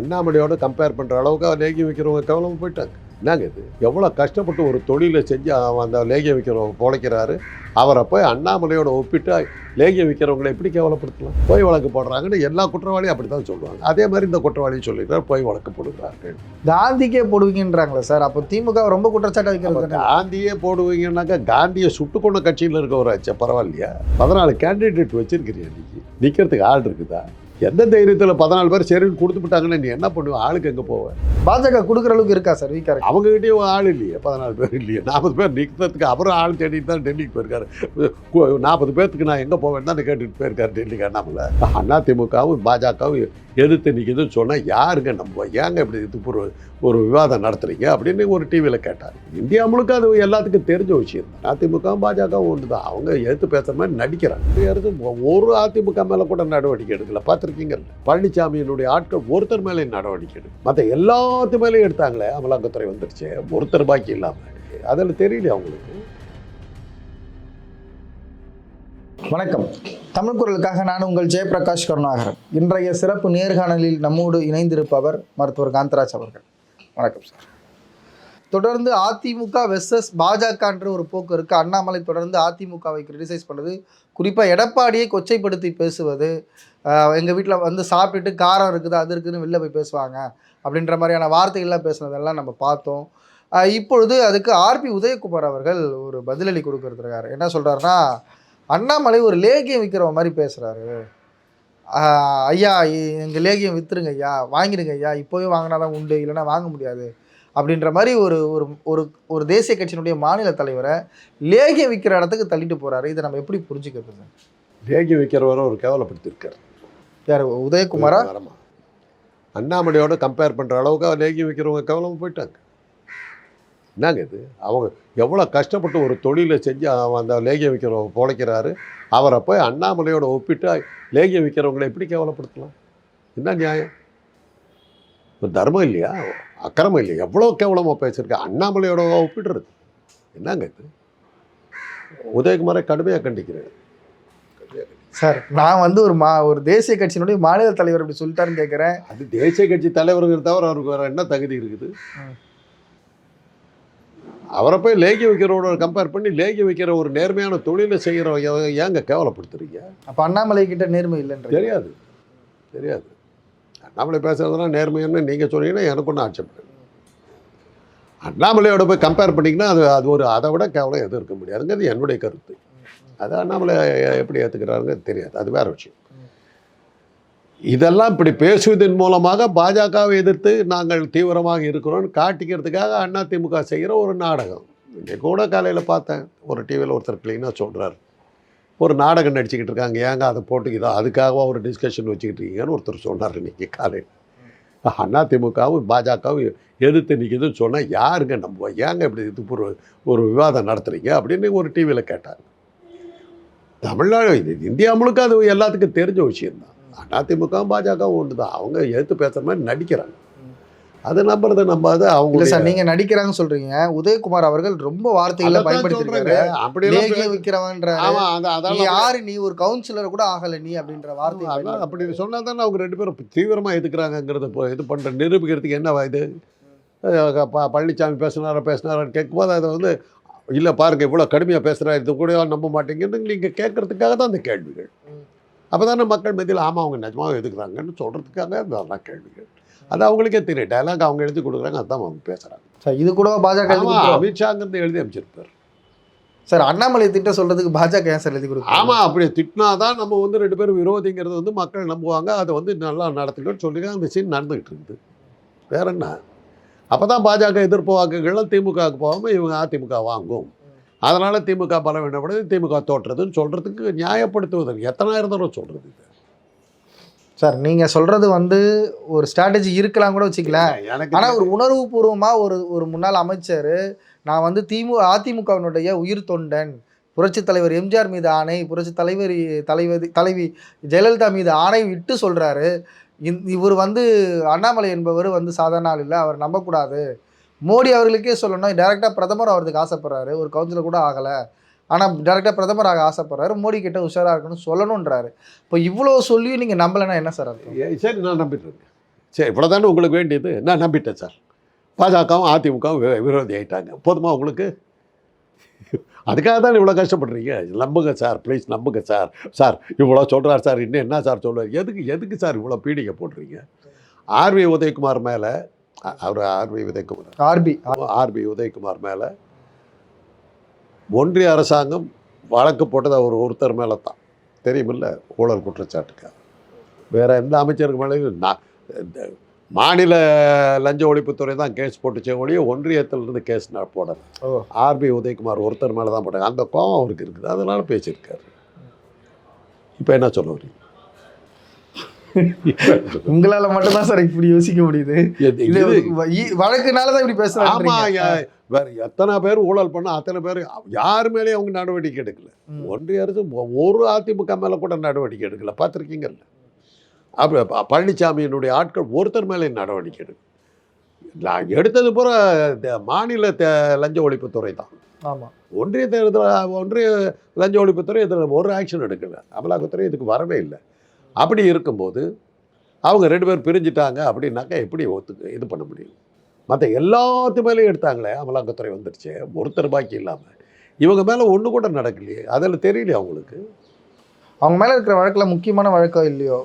அண்ணாமலையோட compare பண்ணுற அளவுக்கு அவர் லேகியம் வைக்கிறவங்க கவலைமா போயிட்டாங்க. என்னங்க இது? எவ்வளோ கஷ்டப்பட்டு ஒரு தொழிலை செஞ்சு அவன் அந்த லேகியம் வைக்கிறவங்க பொழைக்கிறாரு. அவரை போய் அண்ணாமலையோட ஒப்பிட்டு லேகியம் விற்கிறவங்களை எப்படி கேவலப்படுத்தலாம்? போய் வழக்கு போடுறாங்கன்னு எல்லா குற்றவாளியும் அப்படி தான் சொல்லுவாங்க. அதே மாதிரி இந்த குற்றவாளியும் சொல்லிடுறாரு போய் வழக்கு போடுகிறார்கள். காந்திக்கே போடுவீங்கன்றாங்களே சார். அப்போ திமுக ரொம்ப குற்றச்சாட்டு வைக்கிறது? காந்தியே போடுவீங்கன்னாக்கா காந்தியை சுட்டு கொண்ட கட்சியில் இருக்கவராச்சா பரவாயில்லையா? பதினாலு கேண்டிடேட் வச்சிருக்கிறியா இன்னைக்கு. நிற்கிறதுக்கு ஆள் இருக்குதா? எந்த தைரியத்தில் பதினாலு பேர் சரின்னு கொடுத்து விட்டாங்கன்னா நீ என்ன பண்ணுவ? ஆளுக்கு எங்கே போவேன் பாஜக கொடுக்குற அளவுக்கு இருக்கா சார்? வீக்கா இருக்கு அவங்ககிட்டயும் ஆள் இல்லையே பதினாலு பேர் இல்லையே. நாற்பது பேர் நிற்கிறதுக்கு அப்புறம் ஆள் தேடிட்டு தான் டெல்லிக்கு போயிருக்காரு. நாற்பது பேர்த்துக்கு நான் எங்கே போவேன் தான் கேட்டுட்டு போயிருக்காரு டெல்லிக்கு அண்ணாமலை. அதிமுகவும் பாஜகவும் எதிர்த்து நிற்கிதுன்னு சொன்னால் யாருங்க நம்புவா? ஏங்க இப்படி இது ஒரு ஒரு விவாதம் நடத்துறீங்க அப்படின்னு ஒரு டிவியில் கேட்டார். இந்தியா முழுக்க அது எல்லாத்துக்கும் தெரிஞ்ச விஷயம் தான். அதிமுகவும் பாஜகவும் ஒன்று தான் அவங்க எதிர்த்து பேசுகிற மாதிரி நடிக்கிறாங்க. ஒரு அதிமுக மேலே கூட நடவடிக்கை எடுக்கல. பார்த்துருக்கீங்கல்ல பழனிசாமியினுடைய ஆட்கள் ஒருத்தர் மேலே நடவடிக்கை எடுக்கும் மற்ற எல்லாத்து மேலேயும் எடுத்தாங்களே அமலாக்கத்துறை வந்துருச்சு. ஒருத்தர் பாக்கி இல்லாமல் அதில் தெரியல அவங்களுக்கு? வணக்கம். தமிழ் குரலுக்காக நான் உங்கள் ஜெயபிரகாஷ் கருணாகரன். இன்றைய சிறப்பு நேர்காணலில் நம்மோடு இணைந்திருப்பவர் மருத்துவர் காந்தராஜ் அவர்கள். வணக்கம் சார். தொடர்ந்து அதிமுக வெர்சஸ் பாஜகன்ற ஒரு போக்கு இருக்குது அண்ணாமலை தொடர்ந்து அதிமுகவை கிரிட்டிசைஸ் பண்ணுறது குறிப்பாக எடப்பாடியை கொச்சைப்படுத்தி பேசுவது எங்கள் வீட்டில் வந்து சாப்பிட்டுட்டு காரம் இருக்குது அது இருக்குதுன்னு வெளில போய் பேசுவாங்க. அப்படின்ற மாதிரியான வார்த்தைகள்லாம் பேசுனதெல்லாம் நம்ம பார்த்தோம். இப்பொழுது அதுக்கு ஆர்பி உதயகுமார் அவர்கள் ஒரு பதிலளி கொடுக்கறதுக்காரு என்ன சொல்கிறாருன்னா அண்ணாமலை ஒரு லேகியம் விற்கிற மாதிரி பேசுகிறாரு ஐயா எங்கள் லேகியம் விற்றுருங்க ஐயா வாங்கிடுங்க ஐயா இப்போவே வாங்கினா தான் உண்டு இல்லைன்னா வாங்க முடியாது. அப்படின்ற மாதிரி ஒரு ஒரு ஒரு ஒரு தேசிய கட்சியினுடைய மாநில தலைவரை லேகியம் விற்கிற இடத்துக்கு தள்ளிட்டு போகிறாரு இதை நம்ம எப்படி புரிஞ்சுக்கிறது லேகியம் விற்கிறவரை ஒரு கேவலப்படுத்தியிருக்காரு. யார் உதயகுமாரா? அண்ணாமலையோட கம்பேர் பண்ணுற அளவுக்கு அவர் லேகி வைக்கிறவங்க கவலைமா போயிட்டாங்க. என்னங்க இது? அவங்க எவ்வளோ கஷ்டப்பட்டு ஒரு தொழிலை செஞ்சு அவன் அந்த லேகியம் விற்கிறவங்க பிழைக்கிறாரு. அவரை போய் அண்ணாமலையோட ஒப்பிட்டு லேகியம் விற்கிறவங்களை எப்படி கேவலப்படுத்தலாம்? என்ன நியாயம்? தர்மம் இல்லையா? அக்கிரமம் இல்லையா? எவ்வளோ கேவலமாக பேசியிருக்க? அண்ணாமலையோட ஒப்பிடுறது. என்னங்க இது? உதயகுமாரை கடுமையாக கடுமையாக கண்டிக்கிறேன். சார் நான் வந்து ஒரு மா ஒரு தேசிய கட்சியினுடைய மாநில தலைவர் இப்படி சொல்லிட்டாருன்னு கேட்குறேன் அது தேசிய கட்சி தலைவருங்கிற தவிர அவருக்கு வேற என்ன தகுதி இருக்குது. அவரை போய் லேகி வைக்கிறவரோட கம்பேர் பண்ணி லேகி வைக்கிற ஒரு நேர்மையான தொழிலை செய்கிற ஏங்க கேவலப்படுத்துறீங்க? அப்போ அண்ணாமலை கிட்ட நேர்மை இல்லைன்ற தெரியாது. தெரியாது. அண்ணாமலை பேசுறதுனா நேர்மைன்னு நீங்கள் சொன்னீங்கன்னா எனக்கு ஒன்றும் ஆட்சேபம். அண்ணாமலையோட போய் கம்பேர் பண்ணிங்கன்னா அது அது ஒரு அதை விட கேவலம் எதுவும் இருக்க முடியாதுங்கிறது என்னுடைய கருத்து. அது அண்ணாமலை எப்படி ஏற்றுக்கிறாருங்க தெரியாது. அது வேற விஷயம். இதெல்லாம் இப்படி பேசுவதன் மூலமாக பாஜகவை எதிர்த்து நாங்கள் தீவிரமாக இருக்கிறோம்னு காட்டிக்கிறதுக்காக அண்ணா திமுக செய்கிற ஒரு நாடகம். இங்கே கூட காலையில் பார்த்தேன். ஒரு டிவியில் ஒருத்தர் க்ளீனாக சொல்கிறார் ஒரு நாடகம் நடிச்சுக்கிட்டு இருக்காங்க. ஏங்க அதை போட்டுக்குதோ அதுக்காகவா ஒரு டிஸ்கஷன் வச்சுக்கிட்டு இருக்கீங்கன்னு ஒருத்தர் சொன்னார் இன்றைக்கி காலையில். அண்ணா திமுகவும் பாஜகவும் எதிர்த்து நிற்கிதுன்னு சொன்னால் யாருங்க நம்ம? ஏங்க இப்படி இது ஒரு ஒரு விவாதம் நடத்துறீங்க? அப்படின்னு ஒரு டிவியில் கேட்டாங்க தமிழ்நாடு இந்தியா முழுக்க அது எல்லாத்துக்கும் தெரிஞ்ச விஷயம்தான் அதிமுகவும் பாஜகவும் ஒன்று தான் அவங்க எதிர்த்து பேசுகிற மாதிரி நடிக்கிறாங்க. அது நம்புறதை நம்பாத இல்ல அவங்க சார் நீங்க நடிக்கிறாங்கன்னு சொல்றீங்க. உதயகுமார் அவர்கள் ரொம்ப வார்த்தைகளை பயன்படுத்திருக்காரு. அப்படியெல்லாம் லேகிய விற்கிறவன்ற ஆமா அந்த நீ அதெல்லாம் யாரு? நீ ஒரு கவுன்சிலர் கூட ஆகல நீ அப்படின்ற வார்த்தை அதான் அப்படி சொன்னா தானே அவங்க ரெண்டு பேரும் தீவிரமாக எதுக்குறாங்கங்கிறத இப்போ இது பண்ணுற நிரூபிக்கிறதுக்கு என்ன இது? பழனிசாமி பேசுனாரா பேசுனாரான்னு கேட்கும்போது அதை வந்து இல்லை பாருங்க இவ்வளோ கடுமையாக பேசுகிறா இது கூட நம்ப மாட்டேங்குன்னு நீங்கள் கேட்கறதுக்காக தான் அந்த கேள்விகள். அப்போ தானே மக்கள் மத்தியில் ஆமாம் அவங்க நிஜமாக எதுக்குறாங்கன்னு சொல்கிறதுக்காக அதெல்லாம் கேள்விகள். அது அவங்களுக்கே தெரியும். டைலாக் அவங்க எழுதி கொடுக்குறாங்க அதான் அவங்க பேசுகிறாங்க சார் இது கூட பாஜக. அமித்ஷாங்கிறது எழுதி அமைச்சிருப்பார் சார் அண்ணாமலை திட்ட சொல்றதுக்கு பாஜக ஏன் சார் எழுதி கொடுக்கும் ஆமாம் அப்படி திட்டினா தான் நம்ம வந்து ரெண்டு பேரும் விரோதிங்கிறது வந்து மக்கள் நம்புவாங்க. அதை வந்து நல்லா நடத்துக்கணும்னு சொல்லி அந்த சீன் நடந்துக்கிட்டு இருக்குது. வேற என்ன? அப்போ தான் பாஜக எதிர்ப்பு வாக்குகள்லாம் திமுகவுக்கு போகாமல் இவங்க அதிமுக வாங்கும். அதனால் திமுக பலவீனப்படுது திமுக தோற்றுறதுன்னு சொல்கிறதுக்கு நியாயப்படுத்துவதற்கு எத்தனாயிரம் தடவை சொல்கிறது சார் நீங்க சொல்றது வந்து ஒரு ஸ்ட்ராட்டஜி இருக்கலாம் கூட வச்சுக்கல எனக்கு ஆனா ஒரு உணர்வு பூர்வமா ஒரு ஒரு முன்னாள் அமைச்சர் நான் வந்து திமு அதிமுகவினுடைய உயிர் தொண்டன் புரட்சி தலைவர் எம்ஜிஆர் மீது ஆணை புரட்சி தலைவர் தலைவர் தலைவி ஜெயலலிதா மீது ஆணை விட்டு சொல்றாரு. இந்த- இவர் வந்து அண்ணாமலை என்பவர் வந்து சாதாரண ஆள் இல்லை அவர் நம்பக்கூடாது. மோடி அவர்களுக்கே சொல்லணும் டேரெக்டாக பிரதமர் ஆகிறதுக்கு ஆசைப்படுறாரு. ஒரு கவுன்சிலர் கூட ஆகலை. ஆனால் டேரெக்டாக பிரதமர் ஆக ஆசைப்படுறாரு. மோடி கிட்ட உஷாராக இருக்கணும்னு சொல்லணுன்றாரு இப்போ இவ்வளோ சொல்லியும் நீங்கள் நம்பலைன்னா என்ன சார் அது ஏ, சரி நான் நம்பிட்டுருக்கேன் சரி சரி இவ்வளோதானே உங்களுக்கு வேண்டியது? நான் நம்பிட்டேன் சார். பாஜகவும் அதிமுகவும் விரோதி ஆயிட்டாங்க. போதுமா உங்களுக்கு? அதுக்காக தான் இவ்வளோ கஷ்டப்படுறீங்க? நம்புங்க சார் ப்ளீஸ் நம்புங்க சார். சார் இவ்வளோ சொல்கிறார் சார் இன்னும் என்ன சார் சொல்றார் எதுக்கு எதுக்கு சார் இவ்வளோ பீடிகை போடுறீங்க? ஆர்வி உதயகுமார் மேலே அவர் RV Udhayakumar. RP RP Udhayakumar மேலே ஒன்றிய அரசாங்கம் வழக்கு போட்டது அவர் ஒருத்தர் மேலே தான். தெரியுமில்ல ஊழல் குற்றச்சாட்டுக்கு. வேற எந்த அமைச்சருக்கு மேலேயும் நான் மாநில லஞ்ச ஒழிப்புத்துறை தான் கேஸ் போட்டுச்சே ஒழிய ஒன்றியத்திலிருந்து கேஸ் நான் போடல ஆர்பி உதயகுமார் ஒருத்தர் மேலே தான் போட்டாங்க. அந்த கோபம் அவருக்கு இருக்குது. அதனால பேசியிருக்காரு. இப்போ என்ன சொல்ல வரீங்க? உங்களால மட்டும்தான் சார் இப்படி யோசிக்க முடியுது. வழக்குனால தான் இப்படி ஆமா பேசுறாங்க யா- வேற எத்தனை பேர் ஊழல் பண்ண அத்தனை பேர் யார் மேலேயும் அவங்க நடவடிக்கை எடுக்கல. ஒன்றிய அரசு ஒரு அதிமுக மேல கூட நடவடிக்கை எடுக்கல. பார்த்துருக்கீங்கல்ல? அப்போ ப- பழனிசாமியினுடைய ஆட்கள் ஒருத்தர் மேலே நடவடிக்கை எடுக்கல நான் எடுத்தது பூரா மாநில லஞ்ச ஒழிப்புத்துறை தான். ஆமா. ஒன்றிய தேர்தல் ஒன்றிய லஞ்ச ஒழிப்புத்துறை இதில் ஒரு ஆக்ஷன் எடுக்கல. அமலாக்கத்துறை இதுக்கு வரவே இல்லை. அப்படி இருக்கும்போது அவங்க ரெண்டு பேர் பிரிஞ்சுட்டாங்க அப்படின்னாக்கா எப்படி ஒத்து இது பண்ண முடியும்? மற்ற எல்லாத்து மேலேயும் எடுத்தாங்களே அமலாக்கத்துறை வந்துருச்சு. ஒருத்தர் பாக்கி இல்லாமல் இவங்க மேலே ஒன்று கூட நடக்கலையே. அதில் தெரியலையே அவங்களுக்கு அவங்க மேல இருக்கிற வழக்குல முக்கியமான வழக்கோ இல்லையோ?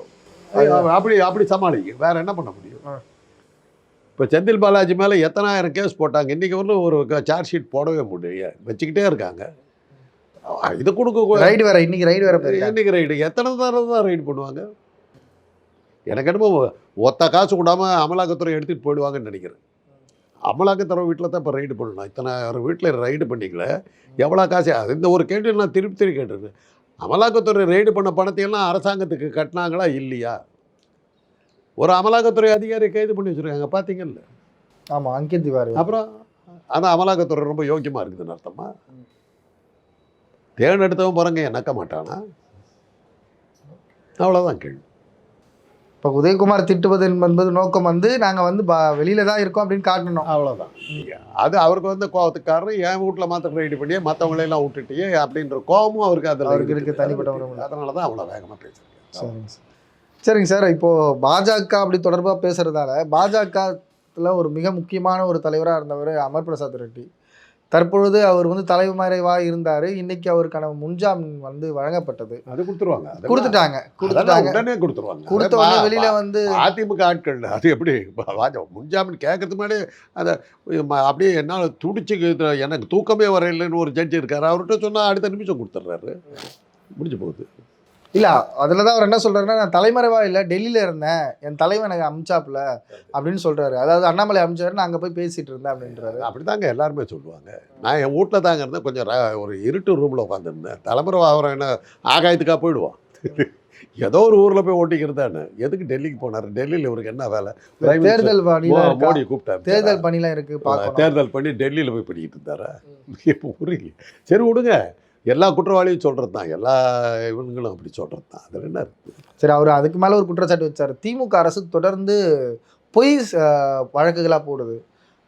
அப்படி அப்படி சமாளிக்க வேற என்ன பண்ண முடியும். இப்போ செந்தில் பாலாஜி மேலே எத்தனாயிரம் கேஸ் போட்டாங்க. இன்றைக்கி வரலும் ஒரு சார்ஜ் ஷீட் போடவே முடியும் வச்சுக்கிட்டே இருக்காங்க. இது கொடுக்க ரைடு வேற இன்னைக்கு ரைடு வேற என்னைக்கு ரைடு எத்தனை தடவை தான் ரைடு பண்ணுவாங்க? எனக்கு என்னமோ ஒத்த காசு கூடாம அமலாக்கத்துறை எடுத்துகிட்டு போயிடுவாங்கன்னு நினைக்கிறேன். அமலாக்கத்துறை வீட்டில் தான் இப்போ ரைடு பண்ணணும். இத்தனை வீட்டில் ரைடு பண்ணிக்கல. எவ்வளோ காசு? அது இந்த ஒரு கேள்வி நான் திருப்பி திருப்பி கேட்டிருக்கேன். அமலாக்கத்துறை ரைடு பண்ண பணத்தையெல்லாம் அரசாங்கத்துக்கு கட்டினாங்களா இல்லையா? ஒரு அமலாக்கத்துறை அதிகாரி கைது பண்ணி வச்சுருக்காங்க பார்த்தீங்கல்ல ஆமா அங்கித் திவாரி அப்புறம் அந்த அமலாக்கத்துறை ரொம்ப யோக்கியமாக இருக்குதுன்னு அர்த்தமா? தேர்ந்தெடுத்தவன் பாருங்க நக்க மாட்டானா? அவ்வளோதான் கேள்வி. இப்ப உதயகுமார் திட்டுவது என்பது நோக்கம் வந்து நாங்க வந்து ப- வெளியில தான் இருக்கோம் அப்படின்னு காட்டணும். அவ்வளோதான் அது அவருக்கு வந்து கோவத்துக்கு காரணம் என் வீட்டில் மாத்திரம் ரெடி பண்ணியே மற்றவங்களையெல்லாம் விட்டுட்டியே அப்படின்ற கோபமும் அவருக்கு அதில் அவருக்கு இருக்கு, தனிப்பட்ட உறவு. அதனால தான் அவ்வளோ வேகமாக பேசுகிறேன் சரிங்க சார். சரிங்க சார். இப்போ பாஜக அப்படி தொடர்பா பேசுறதால பாஜகத்துல ஒரு மிக முக்கியமான ஒரு தலைவரா இருந்தவர் அமர் பிரசாத் ரெட்டி. தற்பொழுது அவர் வந்து தலைமறைவாக இருந்தார். இன்னைக்கு அவருக்கான முன்ஜாமீன் வந்து வழங்கப்பட்டது. அது கொடுத்துருவாங்க. கொடுத்துட்டாங்க. கொடுத்துட்டாங்க. உடனே கொடுத்துருவாங்க. கொடுத்த உடனே வெளியில வந்து அதிமுக ஆட்கள் அது எப்படி? முன்ஜாமீன் கேட்கறதுக்கு முன்னாடி அதை அப்படியே என்னால் துடிச்சு எனக்கு தூக்கமே வரையில்லைன்னு ஒரு ஜட்ஜி இருக்காரு. அவர்கிட்ட சொன்னால் அடுத்த நிமிஷம் கொடுத்துட்றாரு முடிஞ்சு போகுது. இல்ல அதுல தான் அவர் என்ன சொல்றாருன்னா நான் தலைமறைவா இல்ல டெல்லியில இருந்தேன். என் தலைவன் எனக்கு அமிச்சாப்ல அப்படின்னு சொல்றாரு. அதாவது அண்ணாமலை அமிச்சாரு நான் அங்க போய் பேசிட்டு இருந்தேன். அப்படின்றாரு. அப்படிதாங்க எல்லாருமே சொல்லுவாங்க. நான் என் வீட்டில் தாங்க இருந்தேன். கொஞ்சம் ஒரு இருட்டு ரூமில் உட்காந்துருந்தேன் தலைமுறை அவரை என்ன ஆகாயத்துக்காக போயிடுவான். ஏதோ ஒரு ஊரில் போய் ஓட்டிக்கிறதானே எதுக்கு டெல்லிக்கு போனார்? டெல்லியில் இவருக்கு என்ன வேலை? தேர்தல் மோடி கூப்பிட்டாரு. தேர்தல் பணிலாம் இருக்கு பார்க்கணும். தேர்தல் பண்ணி டெல்லியில் போய் பண்ணிக்கிட்டு இருந்தாரா? இப்போ புரியல. சரி விடுங்க. எல்லா குற்றவாளியும் சொல்கிறது தான் எல்லா இவங்களும் அப்படி சொல்கிறது தான் அதில் என்ன சரி அவர் அதுக்கு மேல ஒரு குற்றச்சாட்டு வச்சாரு. திமுக அரசு தொடர்ந்து பொய் அஹ், வழக்குகளா போடுது.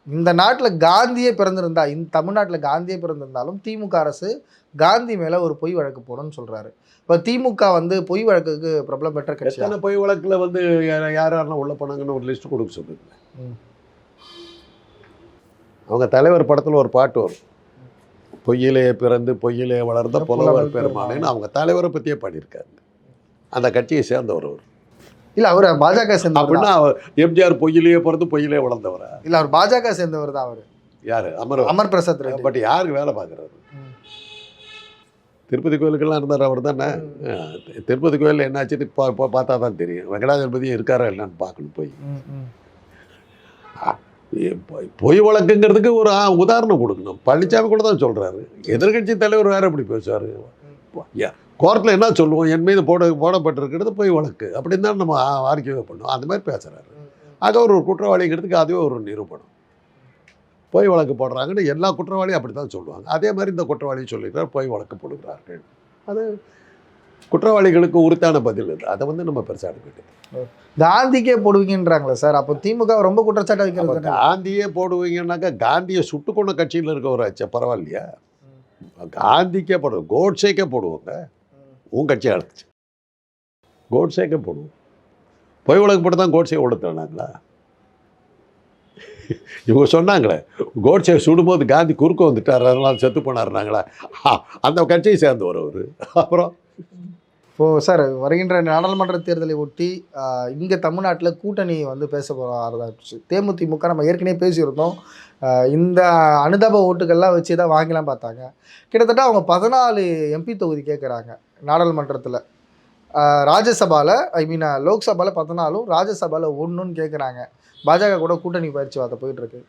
இந்த நாட்டுல காந்தியே பிறந்திருந்தா இந்த தமிழ்நாட்டுல காந்தியே பிறந்திருந்தாலும் திமுக அரசு காந்தி மேல ஒரு பொய் வழக்கு போடும்னு சொல்றாரு. இப்ப திமுக வந்து பொய் வழக்குக்கு பிரபலம் பெற்ற கட்சியா? எத்தனை பொய் வழக்கில் வந்து யார் யாரெல்லாம் உள்ள போனாங்கன்னு ஒரு லிஸ்ட் கொடுக்க சொல்லுங்க. அவங்க தலைவர் படத்தில் ஒரு பாட்டு வரும். பொய்யிலே பிறந்து பொய்யிலே வளர்ந்த புலவர் பெருமானேன்னு அவங்க தலைவரை பற்றியே பாடியிருக்காங்க. அந்த கட்சியை சேர்ந்தவர் அவர். இல்ல அவர் பாஜக சேர்ந்தவர் அப்படின்னா எம்ஜிஆர் பொய்யிலேயே பிறந்து பொய்யிலே வளர்ந்தவரா? இல்ல அவர் பாஜக சேர்ந்தவர் தான் அவர். யார்? அமர் அமர் பிரசாத் ரெட்டி. பட் யாருக்கு வேலை பார்க்குறாரு. திருப்பதி கோயிலுக்கெல்லாம் இருந்தார் அவர் தானே? திருப்பதி கோயிலில் என்னாச்சுன்னு இப்போ பார்த்தா தான் தெரியும். வெங்கடாஜலபதி இருக்காரா இல்லைன்னு பார்க்கணும் போய். பொய்- பொய் வழக்குங்கிறதுக்கு ஒரு உதாரணம் கொடுக்கணும். பழனிசாமி கூட தான் சொல்கிறாரு எதிர்கட்சி தலைவர் வேறு எப்படி பேசுவார். கோர்ட்டில் என்ன சொல்லுவோம்? என் மீது போட போடப்பட்டிருக்கிறது பொய் வழக்கு. அப்படின்னு தான் நம்ம ஆர்கியூவே பண்ணுவோம். அந்த மாதிரி பேசுகிறாரு ஆக ஒரு குற்றவாளிங்கிறதுக்கு அதுவே ஒரு நிரூபணம். பொய் வழக்கு போடுறாங்கன்னு எல்லா குற்றவாளியும் அப்படி தான் சொல்லுவாங்க. அதே மாதிரி இந்த குற்றவாளியும் சொல்லிக்கிறார். பொய் வழக்கு போடுகிறார்கள். அது குற்றவாளிகளுக்கு உரித்தான பதில் அது அதை வந்து நம்ம பெருசாக எடுக்க காந்திக்கே போடுவீங்கன்றாங்களே சார். அப்போ திமுக ரொம்ப குற்றச்சாட்டு வைக்கிறது? காந்தியே போடுவீங்கன்னாக்கா காந்தியை சுட்டு கொண்ட கட்சியில் இருக்கவராச்சே பரவாயில்லையா? காந்திக்கே போடுவோம். கோட்ஸேக்கே போடுவோங்க. உன் கட்சி அழைச்சி. கோட்ஸேக்கே போடுவோம். பொய் வழக்கப்பட்டு தான் கோட்ஸே ஒழுத்துறாங்களா இவங்க சொன்னாங்களே கோட்ஸே சுடும்போது காந்தி குறுக்க வந்துட்டார் அதனால செத்து போனாருனாங்களா? அந்த கட்சியை சேர்ந்தவர் அவர். அப்புறம் இப்போது சார் வருகின்ற நாடாளுமன்ற தேர்தலை ஒட்டி இங்கே தமிழ்நாட்டில் கூட்டணி வந்து பேச போகிறதா இருந்துச்சு தேமுதிமுக நம்ம ஏற்கனவே பேசியிருந்தோம். இந்த அனுதாப ஓட்டுகள்லாம் வச்சு தான் வாங்கலாம் பார்த்தாங்க. கிட்டத்தட்ட அவங்க பதினாலு எம்பி தொகுதி கேட்குறாங்க நாடாளுமன்றத்தில். ராஜ்யசபாவில் ஐ மீன் லோக்சபாவில் பதினாலும் ராஜ்யசபாவில் ஒன்றுன்னு கேட்குறாங்க பாஜக கூட கூட்டணி பயிற்சி வார்த்தை போயிட்டுருக்கு.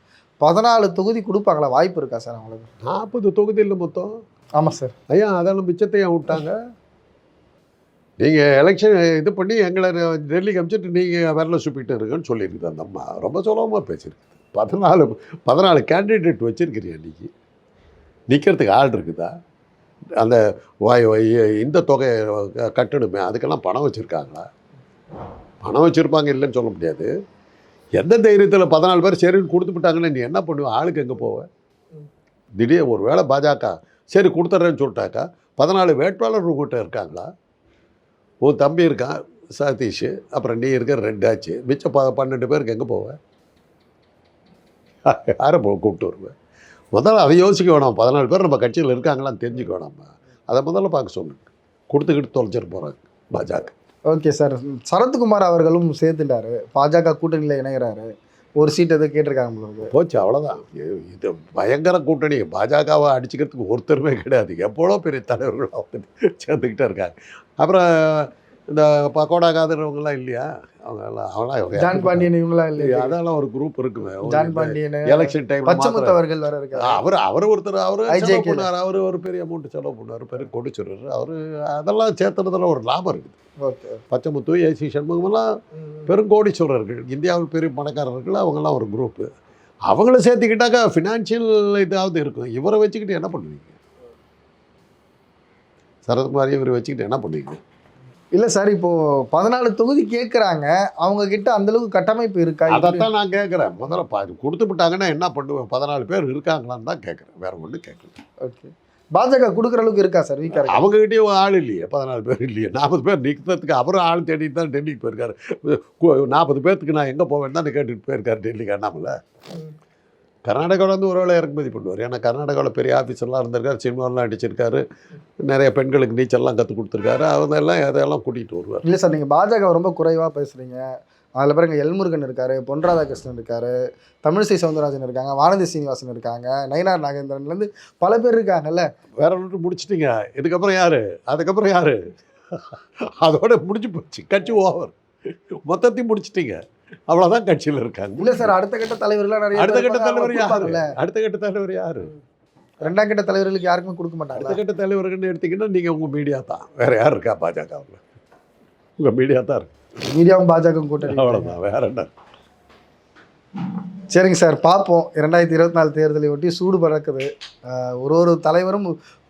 பதினாலு தொகுதி கொடுப்பாங்களா? வாய்ப்பு இருக்கா சார் அவங்களுக்கு? நாற்பது தொகுதியில் மொத்தம்? ஆமாம் சார். ஐயா அதெல்லாம் மிச்சத்தை ஏன் விட்டாங்க? நீங்கள் எலெக்ஷன் இது பண்ணி எங்களை டெல்லிக்கு அனுப்பிச்சிட்டு நீங்கள் வரல சுப்பிட்டு இருக்குன்னு சொல்லியிருக்குது அந்த அம்மா. ரொம்ப சுலபமாக பேசியிருக்கு பதினாலு பதினாலு கேண்டிடேட் வச்சுருக்கிறியா இன்றைக்கி நிற்கிறதுக்கு ஆள் இருக்குதா? அந்த இந்த தொகையை கட்டணுமே அதுக்கெல்லாம் பணம் வச்சுருக்காங்களா? பணம் வச்சுருப்பாங்க இல்லைன்னு சொல்ல முடியாது. எந்த தைரியத்தில் பதினாலு பேர் சரின்னு கொடுத்து விட்டாங்கன்னா நீ என்ன பண்ணுவ? ஆளுக்கு எங்கே போவ? திடீர் ஒரு வேளை பாஜக சரி கொடுத்துட்றேன்னு சொல்லிட்டாக்கா பதினாலு வேட்பாளர் உங்ககிட்ட இருக்காங்களா? உன் தம்பி இருக்கான் சதீஷ். அப்புறம் நீ இருக்க ரெண்டாச்சு மிச்சம் ப பன்னெண்டு பேருக்கு எங்கே போவேன் யாரை போ கூப்பிட்டு வருவேன் முதல்ல அதை யோசிக்க வேணாம். பதினாலு பேர் நம்ம கட்சியில் இருக்காங்களான்னு தெரிஞ்சுக்க வேணாமா. அதை முதல்ல பார்க்க சொல்லுங்க கொடுத்துக்கிட்டு தொலைச்சிட்டு போகிறாங்க பாஜக. Okay sir. சரத்குமார் அவர்களும் சேர்த்துட்டாரு. பாஜக கூட்டணியில் இணைகிறாரு. ஒரு சீட் எதுவும் கேட்டிருக்காங்க உங்களுக்கு போச்சு அவ்வளோதான் இது பயங்கர கூட்டணி. பாஜகவை அடிச்சுக்கிறதுக்கு ஒருத்தருமே கிடையாது. எவ்வளோ பெரிய தலைவர்கள் அவங்க சேர்ந்துக்கிட்டே இருக்காங்க. அப்புறம் இந்த பக்கோடா காதறவங்கலாம் இல்லையா? அவங்க எல்லாம் அவங்களாம் ஜான் பாண்டியன் இவங்களாம் இல்லையா? அதெல்லாம் ஒரு குரூப் இருக்குமே. ஜான் பாண்டியன் எலெக்ஷன் டைம் பச்சைமுத்தவர்கள் வர இருக்காரு. அவர் அவர் ஒருத்தர் அவர் செலவு பண்ணார். அவர் ஒரு பெரிய அமௌண்ட் செலவு பண்ணார். பெரிய கொடிச்சிடுறாரு. அவர் அதெல்லாம் சேர்த்துறதுல ஒரு லாபம் இருக்குது. பச்சைமுத்து ஏசி சண்முகமெல்லாம் பெருங்கோடீஸ்வரர்கள் இந்தியாவில் பெரிய பணக்காரர்கள் அவங்கெல்லாம் ஒரு குரூப்பு அவங்கள சேர்த்துக்கிட்டாக்கா ஃபினான்ஷியல் இதாவது இருக்கும். இவரை வச்சுக்கிட்டு என்ன பண்ணுவீங்க? சரத்குமாரி இவரை வச்சுக்கிட்டு என்ன பண்ணுவீங்க? இல்ல சார் இப்போ பதினாலு தொகுதி கேட்குறாங்க அவங்க கிட்ட அந்த அளவுக்கு கட்டமைப்பு இருக்கா? அதைத்தான் நான் கேட்குறேன் முதல்ல பா கொடுத்து விட்டாங்கன்னா என்ன பண்ணுவேன் பதினாலு பேர் இருக்காங்களான்னு தான் கேட்குறேன் வேற ஒன்றும் கேட்கல ஓகே. பாஜக கொடுக்குற அளவுக்கு இருக்கா சார் வீக்கா அவங்ககிட்டயும் ஆள் இல்லையே பதினாலு பேர் இல்லையே. நாற்பது பேர் நிற்கிறதுக்கு அவரும் ஆள் தேடிட்டு தான் டெல்லிக்கு போயிருக்காரு. நாற்பது பேர்த்துக்கு நான் எங்கே போவேன் தான் கேட்டுட்டு போயிருக்காரு டெல்லிக்கு அண்ணாமலை. கர்நாடகாவில் வந்து ஒரு வேளை இறக்குமதி பண்ணுவார் ஏன்னா கர்நாடகாவில் பெரிய ஆஃபீஸர்லாம் இருந்திருக்காரு சினிமாலாம் அடிச்சிருக்காரு நிறைய பெண்களுக்கு நீச்சல்லாம் கற்றுக் கொடுத்துருக்காரு. அதெல்லாம் அதெல்லாம் கூட்டிகிட்டு வருவார். இல்ல சார் நீங்க பாஜக ரொம்ப குறைவா பேசுறீங்க. அதில் பாருங்க எல்முருகன் இருக்காரு பொன் ராதாகிருஷ்ணன் இருக்காரு தமிழிசை சவுந்தரராஜன் இருக்காங்க வானதி சீனிவாசன் இருக்காங்க நயினார் நாகேந்திரன்லேருந்து பல பேர் இருக்காங்கல்ல. வேற ஒன்று முடிச்சிட்டிங்க. இதுக்கப்புறம் யார்? அதுக்கப்புறம் யார்? அதோட முடிஞ்சு போச்சு. கட்சி ஓவர். மொத்தத்தையும் முடிச்சிட்டீங்க. அவ்வளோதான் கட்சியில் இருக்காங்க. இல்ல சார் அடுத்த கட்ட தலைவர்கள்லாம் நிறைய அடுத்த கட்ட தலைவர் அவங்க யாரு? கொடுப்பாங்கல்ல. அடுத்த கட்ட தலைவர் யாரு? ரெண்டாம் கட்ட தலைவர்களுக்கு யாருக்குமே கொடுக்க அடுத்த மாட்டாங்க கட்ட தலைவர்கள்னு எடுத்தீங்கன்னா நீங்க உங்க மீடியா தான். வேற யார் இருக்கா பாஜகவில் உங்க மீடியா தான் இருக்கு. மீடியாவும் பாஜக கூட்டணி அவ்வளோதான் வேற என்ன? சரிங்க சார் பார்ப்போம். இரண்டாயிரத்தி இருபத்தி நாலு தேர்தலை ஒட்டி சூடு பறக்குது. ஒரு ஒரு தலைவரும்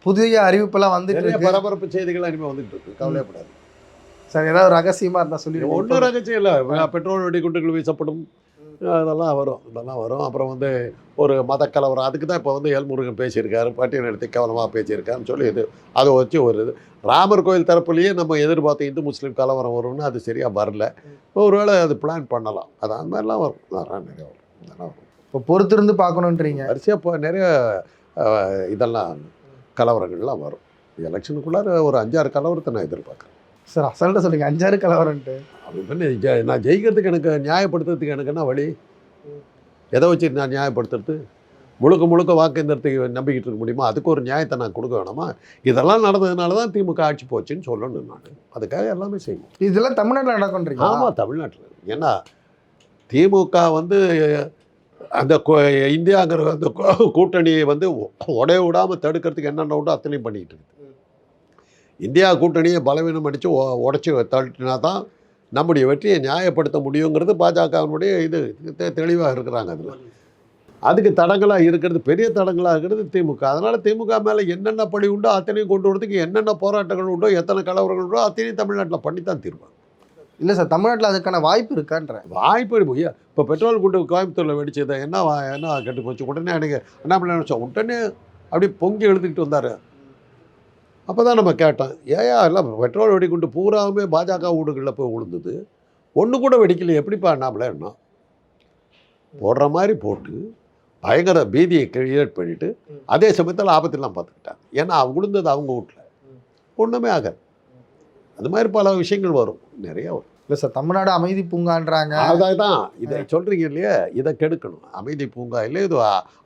புதிய அறிவிப்பெல்லாம் வந்துட்டு பரபரப்பு செய்திகள் இனிமே வந்துட்டு இருக்கு. கவலைப்படாது சார் ஏதாவது ரகசியமா இருந்தா சொல்லி ஒன்றும் ரகசியம் இல்லை. பெட்ரோல் வெடிகுண்டுகள் வீசப்படும். அதெல்லாம் வரும். இதெல்லாம் வரும். அப்புறம் வந்து ஒரு மத கலவரம் அதுக்கு தான் இப்போ வந்து எல்முருகன் பேசியிருக்காரு. பட்டியல் எடுத்து கவனமாக பேசியிருக்காருன்னு சொல்லி இது அதை வச்சு ஒரு இது. ராமர் கோயில் தரப்புலேயே நம்ம எதிர்பார்த்த இந்து முஸ்லீம் கலவரம் வரும்னு அது சரியாக வரல. ஒருவேளை அது பிளான் பண்ணலாம். அது அந்த மாதிரிலாம் வரும். அதெல்லாம் நிறைய வரும் வரும். இப்போ பொறுத்திருந்து பார்க்கணுன்றீங்க. வரிசையாக இப்போ நிறைய இதெல்லாம் கலவரங்கள்லாம் வரும். எலெக்ஷனுக்குள்ளார ஒரு அஞ்சாறு கலவரத்தை நான் எதிர்பார்க்குறேன். சார் அசல்ட்ட சொல்லுங்க. அஞ்சாறு கலவரன்ட்டு அப்படி பண்ணி நான் ஜெயிக்கிறதுக்கு எனக்கு நியாயப்படுத்துறதுக்கு எனக்கு என்ன வழி? எதை வச்சு நான் நியாயப்படுத்துறது? முழுக்க முழுக்க வாக்கேந்திரத்துக்கு நம்பிக்கிட்டு இருக்க முடியுமா? அதுக்கு ஒரு நியாயத்தை நான் கொடுக்க வேணாமா? இதெல்லாம் நடந்ததுனால தான் திமுக ஆட்சி போச்சுன்னு சொல்லணும் நான். அதுக்காக எல்லாமே செய்வோம். இதெல்லாம் தமிழ்நாட்டில் நடக்கும்ன்றீங்க ஆமாம் தமிழ்நாட்டில். ஏன்னா திமுக வந்து அந்த இந்தியாங்கிற அந்த கூட்டணியை வந்து உடைய விடாமல் தடுக்கிறதுக்கு என்னென்ன உண்டோ அத்தனையும் பண்ணிக்கிட்டு இருக்கு. இந்தியா கூட்டணியை பலவீனம் அடித்து உடச்சி தள்ளினா தான் நம்முடைய வெற்றியை நியாயப்படுத்த முடியுங்கிறது பாஜகவினுடைய இது. தெளிவாக இருக்கிறாங்க அதில். அதுக்கு தடங்களாக இருக்கிறது பெரிய தடங்களாக இருக்கிறது திமுக. அதனால் திமுக மேலே என்னென்ன பழி உண்டோ அத்தனையும் கொண்டு வரதுக்கு என்னென்ன போராட்டங்கள் உண்டோ எத்தனை கலவரங்கள் உண்டோ அத்தனையும் தமிழ்நாட்டில் பண்ணித்தான் தீர்வாங்க. இல்லை சார் தமிழ்நாட்டில் அதுக்கான வாய்ப்பு இருக்கான்றேன் வாய்ப்பு போய் இப்போ பெட்ரோல் குண்டு கோயம்புத்தூரில் வெடிச்சது என்ன என்ன கெட்டு போச்சு உடனே எனக்கு என்ன பண்ண நினச்சோம்? உடனே அப்படியே பொங்கி எழுதுக்கிட்டு வந்தார். அப்போ தான் நம்ம கேட்டோம் ஏயா எல்லாம் பெட்ரோல் வெடிக்கொண்டு பூராவுமே பாஜக வீடுகளில் போய் விழுந்தது. ஒன்று கூட வெடிக்கல எப்படிப்பா அண்ணாமலை என்ன போடுற மாதிரி போட்டு பயங்கர பீதியை கிரியேட் பண்ணிவிட்டு அதே சமயத்தில் ஆபத்தெல்லாம் பார்த்துக்கிட்டாங்க. ஏன்னா அவங்க விழுந்தது அவங்க வீட்டில் ஒன்றுமே ஆகாது. அது மாதிரி பல விஷயங்கள் வரும். நிறையா வரும். இல்லை சார் தமிழ்நாடு அமைதி பூங்கான்றாங்க. அதான் இதை சொல்கிறீங்க இல்லையா? இதை கெடுக்கணும். அமைதி பூங்கா இல்லை இது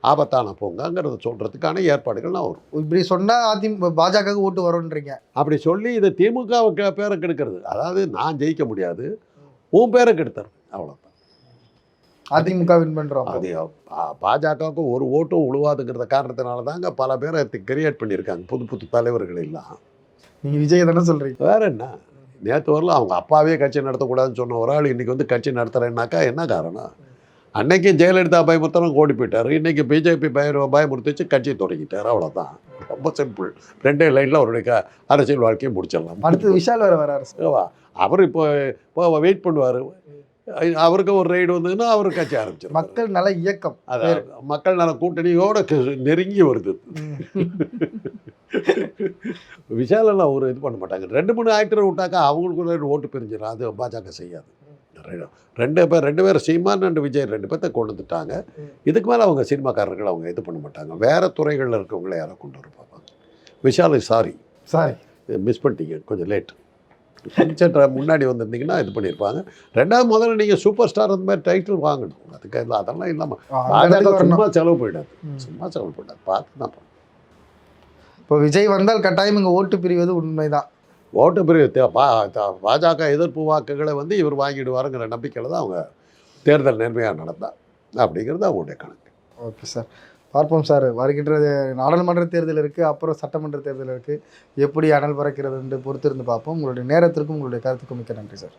ஆபத்தான பூங்காங்கிறத சொல்கிறதுக்கான ஏற்பாடுகள்லாம் வரும். இப்படி சொன்னா அதிமுக பாஜகவுக்கு ஓட்டு வரும்ன்றீங்க. அப்படி சொல்லி இதை திமுக பேரை கெடுக்கிறது. அதாவது நான் ஜெயிக்க முடியாது உன் பேரை கெடுத்துறது அவ்வளோதான் அதிமுக வின் பண்றோம். அது பாஜகவுக்கு ஒரு ஓட்டும் உழுவாதுங்கிறத காரணத்தினால தாங்க பல பேரை கிரியேட் பண்ணியிருக்காங்க புது புது தலைவர்கள் எல்லாம். நீங்க விஜய் தானே சொல்றீங்க. வேற என்ன? நேற்று வரல அவங்க அப்பாவே கட்சி நடத்தக்கூடாதுன்னு சொன்ன ஒரு ஆள் இன்னைக்கு வந்து கட்சி நடத்துறேன்னாக்கா என்ன காரணம்? அன்னைக்கு ஜெயலலிதா பயமுறுத்தலாம் ஓடி போயிட்டார். இன்னைக்கு பிஜேபி பய பயமுறுத்திச்சு கட்சி தொடங்கிட்டார். அவ்வளோதான் ரொம்ப சிம்பிள் ரெண்டே லைனில் அவருடைய அரசியல் வாழ்க்கையை முடிச்சிடலாம். அடுத்து விஷால் சார். ஓகேவா? அவர் இப்போ இப்போ வெயிட் பண்ணுவார். அவருக்கு ஒரு ரைடு வந்ததுன்னா அவர் கட்சி ஆரம்பிச்சிருவார். மக்கள் நல இயக்கம். அதான். மக்கள் நல கூட்டணியோட நெருங்கி வருது. விஷாலெல்லாம் ஒரு இது பண்ண மாட்டாங்க. ரெண்டு மூணு ஆக்டர் விட்டாக்கா அவங்களுக்குள்ள ஓட்டு பிரிஞ்சிடும் அது பாஜக செய்யாது. ரெண்டு பேர் ரெண்டு பேர் சீமான் ரெண்டு விஜய் ரெண்டு பேர்த்த கொண்டு வந்துட்டாங்க. இதுக்கு மேலே அவங்க சினிமாக்காரர்கள் அவங்க இது பண்ண மாட்டாங்க. வேறு துறைகளில் இருக்கவங்கள யாரை கொண்டு வர பார்ப்பாங்க. விஷால் சாரி சாரி மிஸ் பண்ணிட்டீங்க. கொஞ்சம் லேட் கொஞ்சம் முன்னாடி வந்திருந்தீங்கன்னா இது பண்ணியிருப்பாங்க. ரெண்டாவது முதல்ல நீங்கள் சூப்பர் ஸ்டார் அந்த மாதிரி டைட்டில் வாங்கணும். அதுக்கு இல்லை அதெல்லாம் இல்லாமல் சும்மா செலவு போயிடாது. சும்மா செலவு போயிடாது. பார்த்து தான். இப்போ விஜய் வந்தால் கட்டாயம் இங்க ஓட்டு பிரிவது உண்மைதான். ஓட்டு பிரிவு பாஜக எதிர்ப்பு வாக்குகளை வந்து இவர் வாங்கிடுவாருங்கிற நம்பிக்கையில் தான் அவங்க தேர்தல் நேர்மையாக நடந்தா அப்படிங்கிறது அவங்களுடைய கணக்கு. Okay sir. பார்ப்போம் சார். வருகின்ற நாடாளுமன்ற தேர்தல் இருக்குது அப்புறம் சட்டமன்ற தேர்தல் இருக்குது எப்படி அனல் பறக்கிறது என்று பொறுத்திருந்து பார்ப்போம். உங்களுடைய நேரத்திற்கும் உங்களுடைய கருத்துக்கும் மிக்க நன்றி சார்.